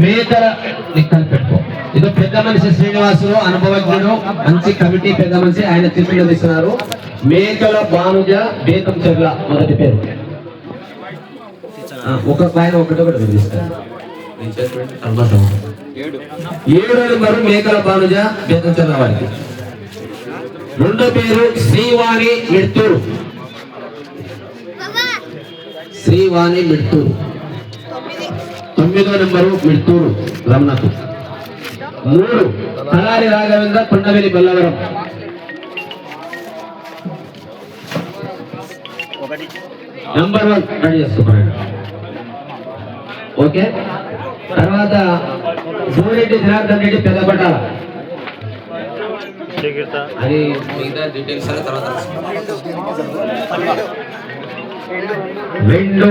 మేకల లెక్కలు పెట్టుకో. ఇది పెద్ద మనిషి శ్రీనివాసులు అనుభవజ్ఞుడు మంచి కమిటీ పెద్ద మనిషి ఆయన చిత్రంలో తీస్తున్నారు మేకల బానుజ బేతం చెర్ల మొదటి పేరు. ఒక పైన ఒకటి ఉంటుంది. ఏడో నెంబరు మేకల బానుజ బేతం చెర్ల వారికి. రెండో పేరు శ్రీవాణి మిడ్తూరు. శ్రీవాణి మిడ్తూరు. తొమ్మిదో నెంబరు మిడ్తూరు రమణకు. మూడు Talari Raghavendra Kondaveli Ballavaram. Number one ready చేసుకోండి ఓకే? తర్వాత జోరెడ్డి జనార్దన్ రెడ్డి పెద్దపట్టాల అది మిగతా డీటెయిల్స్ తర్వాత రెండు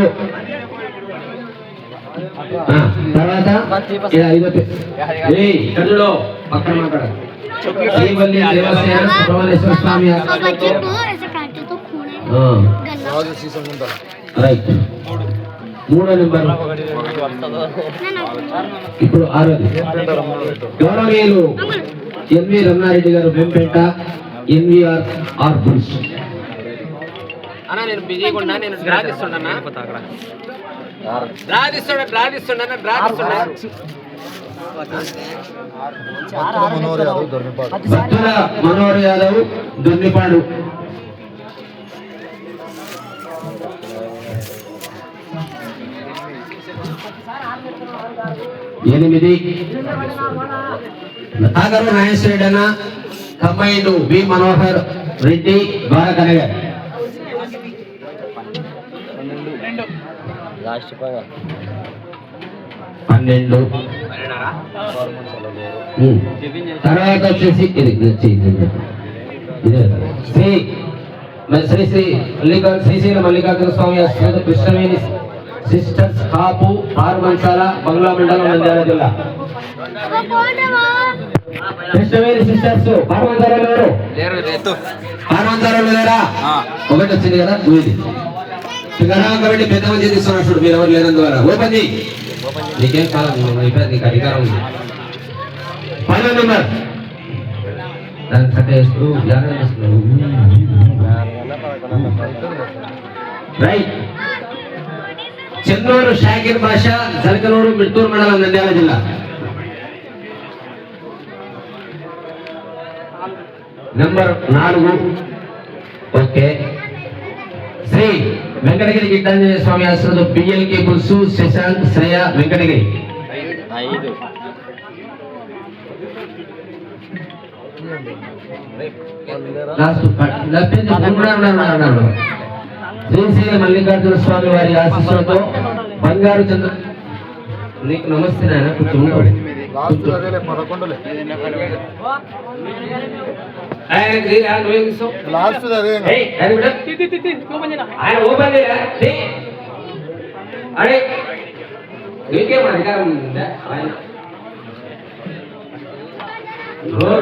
తర్వాత కన్నులో పక్కన మాట్లాడ. మూడో నెంబర్. ఇప్పుడు ఆరోగ్య గౌరవీయులు ఎన్వి రమణారెడ్డి గారు బెంపేట ఎన్విఆర్ ఆర్ అన్నా నేను బిజీగా ఉన్నా నేను డ్రా తీస్తుండన్నా డ్రా తీస్తుండ డ్రా భక్తుల మనోహర్ యాదవ్ దున్నిపాడు ఎనిమిది. నాగరు నాగేశ్వరుడు అన్న combined V. Manohar Reddy Dwarakanagar. Last పగా. పన్నెండు. తర్వాత వచ్చేసి ఇది శ్రీ శ్రీ శ్రీ మల్లికా శ్రీశైల మల్లికార్జున స్వామి అశ్వేత కృష్ణవేణి సిస్టర్స్ కాపు పార్మంచాల బంగ్లా మండలం మంజాల జిల్లా. కృష్ణవేణి సిస్టర్స్ పార్మంచాల లేరు ఒకటి వచ్చింది కదా విగ్రహం కాబట్టి పెద్ద మంది తీసుకున్నాడు చూడు మీరు ఎవరు లేనందువల్ల ఓపెన్ చేయి నీకేం కాలం నీకు అధికారం ఉంది పన్నెండు నెంబర్ దాన్ని కట్టేస్తూ ధ్యానం చేస్తున్నావు రైట్ చెన్నూరు షాకిర్ భాష జలకనూరు మిట్టూరు మండలం నంద్యాల జిల్లా నెంబర్ నాలుగు ఓకే శ్రీ వెంకటగిరి గిడ్డాంజనేయ స్వామి ఆశ్రమం బిఎల్ కేబుల్స్ శశాంక్ శ్రేయ వెంకటగిరి. శ్రీశైల మల్లికార్జున స్వామి వారి ఆశీస్సులతో బంగారు చంద్ర నీకు నమస్తే నాయన కొంచెం ఆయన గ్రీ- ఆయన ఓపెన్. అరే. నీకేం అధికారం ఉందా?